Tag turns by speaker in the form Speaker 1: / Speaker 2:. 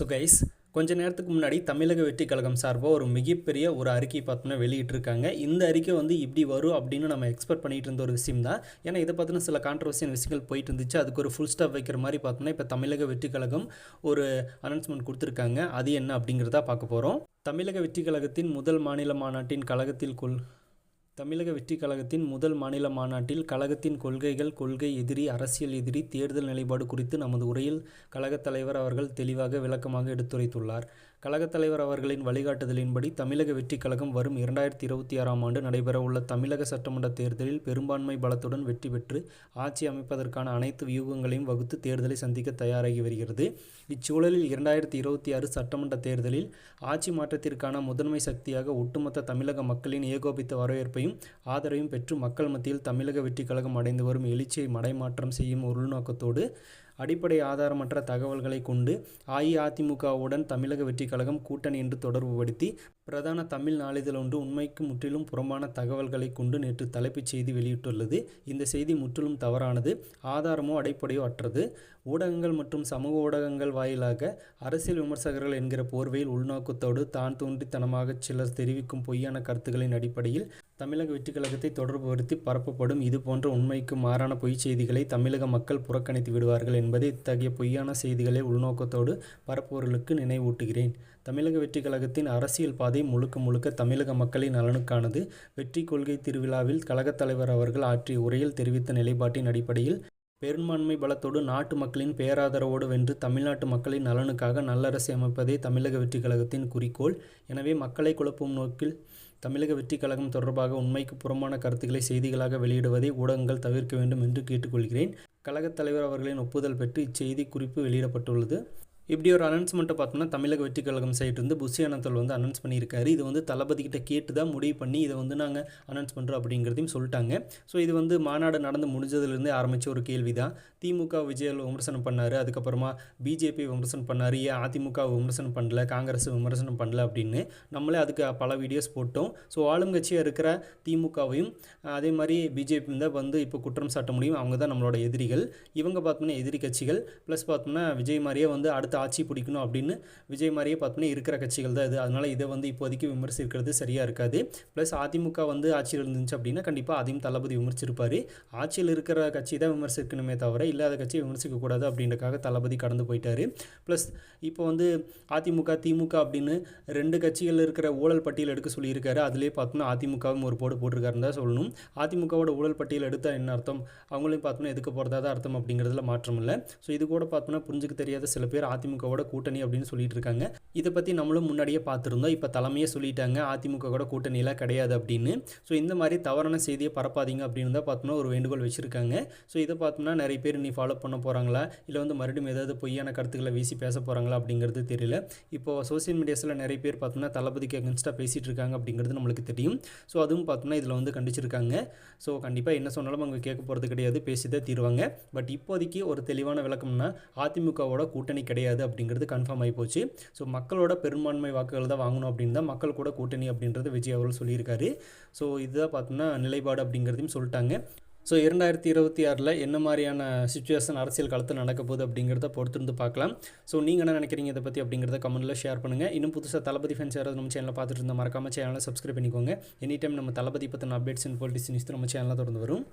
Speaker 1: So guys கொஞ்ச நேரத்துக்கு முன்னாடி தமிழக வெற்றி கழகம் சார்பாக ஒரு மிகப்பெரிய ஒரு அறிக்கை பார்த்தோம்னா வெளியிட்டிருக்காங்க. இந்த அறிக்கை வந்து இப்படி வரும் அப்படின்னு நம்ம எக்ஸ்பெக்ட் பண்ணிட்டு இருந்த ஒரு விஷயம் தான். ஏன்னா இதை பார்த்தினா சில கான்ட்ரவர்சியல் விஷயங்கள் போயிட்டு இருந்துச்சு. அதுக்கு ஒரு ஃபுல் ஸ்டாப் வைக்கிற மாதிரி பார்த்தோன்னா இப்போ தமிழக வெற்றி கழகம் ஒரு அனௌன்ஸ்மெண்ட் கொடுத்துருக்காங்க. அது என்ன அப்படிங்கிறத பார்க்க போகிறோம் தமிழக வெற்றி கழகத்தின் முதல் மாநில மாநாட்டின் கழகத்தில் கொள் தமிழக வெற்றி கழகத்தின் முதல் மாநில மாநாட்டில் கழகத்தின் கொள்கைகள் கொள்கை எதிரி அரசியல் எதிரி தேர்தல் நிலைப்பாடு குறித்து நமது உரையில் கழகத் தலைவர் அவர்கள் தெளிவாக விளக்கமாக எடுத்துரைத்துள்ளார். கழகத் தலைவர் அவர்களின் வழிகாட்டுதலின்படி தமிழக வெற்றி கழகம் வரும் இரண்டாயிரத்தி இருபத்தி ஆறாம் ஆண்டு நடைபெறவுள்ள தமிழக சட்டமன்ற தேர்தலில் பெரும்பான்மை பலத்துடன் வெற்றி பெற்று ஆட்சி அமைப்பதற்கான அனைத்து வியூகங்களையும் வகுத்து தேர்தலை சந்திக்க தயாராகி வருகிறது. இச்சூழலில் இரண்டாயிரத்தி இருபத்தி ஆறு சட்டமன்ற தேர்தலில் ஆட்சி மாற்றத்திற்கான முதன்மை சக்தியாக ஒட்டுமொத்த தமிழக மக்களின் ஏகோபித்த வரவேற்பையும் ஆதரவையும் பெற்று மக்கள் மத்தியில் தமிழக வெற்றி கழகம் அடைந்து வரும் எழுச்சியை மடைமாற்றம் செய்யும் உள்நோக்கத்தோடு அடிப்படை ஆதாரமற்ற தகவல்களை கொண்டு அஇஅதிமுகவுடன் தமிழக வெற்றிக் கழகம் கூட்டணி என்று தொடர்புபடுத்தி பிரதான தமிழ் நாளிதழ் ஒன்று உண்மைக்கு முற்றிலும் புறம்பான தகவல்களை கொண்டு நேற்று தலைப்புச் செய்தி வெளியிட்டுள்ளது. இந்த செய்தி முற்றிலும் தவறானது ஆதாரமோ அடிப்படையோ அற்றது. ஊடகங்கள் மற்றும் சமூக ஊடகங்கள் வாயிலாக அரசியல் விமர்சகர்கள் என்கிற போர்வையில் உள்நோக்கத்தோடு தான் தோன்றித்தனமாக சிலர் தெரிவிக்கும் பொய்யான கருத்துக்களின் அடிப்படையில் தமிழக வெற்றி கழகத்தை தொடர்புபடுத்தி பரப்பப்படும் இதுபோன்ற உண்மைக்கு மாறான பொய்ச் செய்திகளை தமிழக மக்கள் புறக்கணித்து விடுவார்கள் என்பதை இத்தகைய பொய்யான செய்திகளை உள்நோக்கத்தோடு பரப்புவர்களுக்கு நினைவூட்டுகிறேன். தமிழக வெற்றி கழகத்தின் அரசியல் பாதை முழுக்க முழுக்க தமிழக மக்களின் நலனுக்கானது. வெற்றி கொள்கை திருவிழாவில் கழகத் தலைவர் அவர்கள் ஆற்றிய உரையில் தெரிவித்த நிலைப்பாட்டின் அடிப்படையில் பெரும்பான்மை பலத்தோடு நாட்டு மக்களின் பேராதரவோடு வென்று தமிழ்நாட்டு மக்களின் நலனுக்காக நல்லரசை அமைப்பதே தமிழக வெற்றி கழகத்தின் குறிக்கோள். எனவே மக்களை குழப்பும் நோக்கில் தமிழக வெற்றி கழகம் தொடர்பாக உண்மைக்கு புறம்பான கருத்துக்களை செய்திகளாக வெளியிடுவதை ஊடகங்கள் தவிர்க்க வேண்டும் என்று கேட்டுக்கொள்கிறேன். கழகத் தலைவர் அவர்களின் ஒப்புதல் பெற்று இச்செய்தி குறிப்பு வெளியிடப்பட்டுள்ளது. இப்படி ஒரு அனௌன்ஸ்மெண்ட்டை பார்த்தோம்னா தமிழக வெற்றி கழகம் சைட் வந்து புஷி அனந்தல் வந்து அனௌன்ஸ் பண்ணியிருக்காரு. இது வந்து தளபதி கிட்ட கேட்டு தான் முடிவு பண்ணி இதை வந்து நாங்கள் அனௌன்ஸ் பண்ணுறோம் அப்படிங்கிறதையும் சொல்லிட்டாங்க. ஸோ இது வந்து மாநாடு நடந்து முடிஞ்சதுலேருந்தே ஆரம்பித்த ஒரு கேள்வி தான் திமுக விஜய் விமர்சனம் பண்ணார் அதுக்கப்புறமா பிஜேபி விமர்சனம் பண்ணார் ஏன் அதிமுக விமர்சனம் பண்ணல காங்கிரஸ் விமர்சனம் பண்ணல அப்படின்னு நம்மளே அதுக்கு பல வீடியோஸ் போட்டோம். ஸோ ஆளுங்கட்சியாக இருக்கிற திமுகவையும் அதே மாதிரி பிஜேபி தான் வந்து இப்போ குற்றம் சாட்ட முடியும். அவங்க தான் நம்மளோட எதிரிகள். இவங்க பார்த்தோம்னா எதிரி கட்சிகள். ப்ளஸ் பார்த்தோம்னா விஜய் மாதிரியே வந்து அடுத்த ஆட்சி பிடிக்கணும் அப்படின்னு விஜய் மாதிரியே பார்த்தோம்னா இருக்கிற கட்சிகள் தான் இது. அதனால் இதை வந்து இப்போதைக்கு விமர்சிக்கிறது சரியாக இருக்காது. ப்ளஸ் அதிமுக வந்து ஆட்சியில் இருந்துச்சு அப்படின்னா கண்டிப்பாக அதையும் தளபதி விமர்சிருப்பார் ஆட்சியில் இருக்கிற கட்சி தான் விமர்சிக்கணுமே தவிர இல்லாத கட்சியை விமர்சிக்கக்கூடாது அப்படின்றக்காக தளபதி கடந்து போயிட்டார். ப்ளஸ் இப்போ வந்து அதிமுக திமுக அப்படின்னு ரெண்டு கட்சிகள் இருக்கிற ஊழல் பட்டியல் எடுக்க சொல்லியிருக்காரு. அதிலே பார்த்தோம்னா அதிமுகவும் ஒரு போடு போட்டிருக்காருன்னு தான் சொல்லணும். அதிமுகவோட ஊழல் பட்டியல் எடுத்தால் என்ன அர்த்தம்? அவங்களையும் பார்த்தோம்னா எதுக்கு போகிறதா தான் அர்த்தம் அப்படிங்கிறதுல மாற்றம் இல்லை. ஸோ இது கூட பார்த்தோம்னா புரிஞ்சுக்க தெரியாத சில பேர் அதிமுகவோட கூட்டணி அப்படின்னு சொல்லிட்டு இருக்காங்க இதை பற்றி நம்மளும் முன்னாடியே பார்த்துருந்தோம். இப்போ தலைமையே சொல்லிட்டாங்க. அதிமுக கூட கூட்டணியெலாம் கிடையாது அப்படின்னு. ஸோ இந்த மாதிரி தவறான செய்தியை பரப்பாதீங்க அப்படின்னு தான் பார்த்தோம்னா ஒரு வேண்டுகோள் வச்சுருக்காங்க. ஸோ இதை பார்த்தோம்னா நிறைய பேர் நீ ஃபாலோ பண்ண போகிறாங்களா இல்லை வந்து மறுபடியும் ஏதாவது பொய்யான கருத்துக்களை வீசி பேச போகிறாங்களா அப்படிங்கிறது தெரியல. இப்போ சோசியல் மீடியாஸில் நிறைய பேர் பார்த்தோம்னா தளபதிக்கு அகென்ஸ்டாக பேசிகிட்டு இருக்காங்க அப்படிங்கிறது நம்மளுக்கு தெரியும். ஸோ அதுவும் பார்த்தோம்னா இதில் வந்து கண்டிச்சிருக்காங்க. ஸோ கண்டிப்பாக என்ன சொன்னாலும் அவங்க கேட்க போகிறது கிடையாது. பேசி தான் தீருவாங்க. பட் இப்போதைக்கு ஒரு தெளிவான விளக்கம்னா அதிமுகவோட கூட்டணி கிடையாது. அப்படிங்கிறது கன்ஃபார்ம் ஆகி போச்சு. ஸோ மக்களோட பெரும்பான்மை வாக்குகள் தான் வாங்கணும் அப்படின்னு தான் மக்கள் கூட கூட்டணி அப்படின்றது விஜய் அவர்கள் சொல்லியிருக்காரு. ஸோ இதுதான் பார்த்தோம்னா நிலைப்பாடு அப்படிங்கிறதையும் சொல்லிட்டாங்க. ஸோ இரண்டாயிரத்தி இருபத்தி ஆறில் என்ன மாதிரியான சுச்சுவேஷன் அரசியல் காலத்தில் நடக்க போகுது அப்படிங்கிறத பொறுத்திருந்து பார்க்கலாம். ஸோ நீங்கள் என்ன நினைக்கிறீங்க இதை பற்றி அப்படிங்கிறத கமெண்ட்டில் ஷேர் பண்ணுங்கள் இன்னும் புதுசாக தளபதி ஃபேன்ஸ் யாராவது நம்ம சேனலில் பார்த்துட்டு இருந்தால் மறக்காம சேனலை சப்ஸ்கிரைப் பண்ணிக்கோங்க. எனி டைம் நம்ம தளபதி பற்றின அப்டேட்ஸ் இன் பொலிட்டிக்ஸ் நியூஸ் நம்ம சேனலில் தொடர்ந்து வரும்.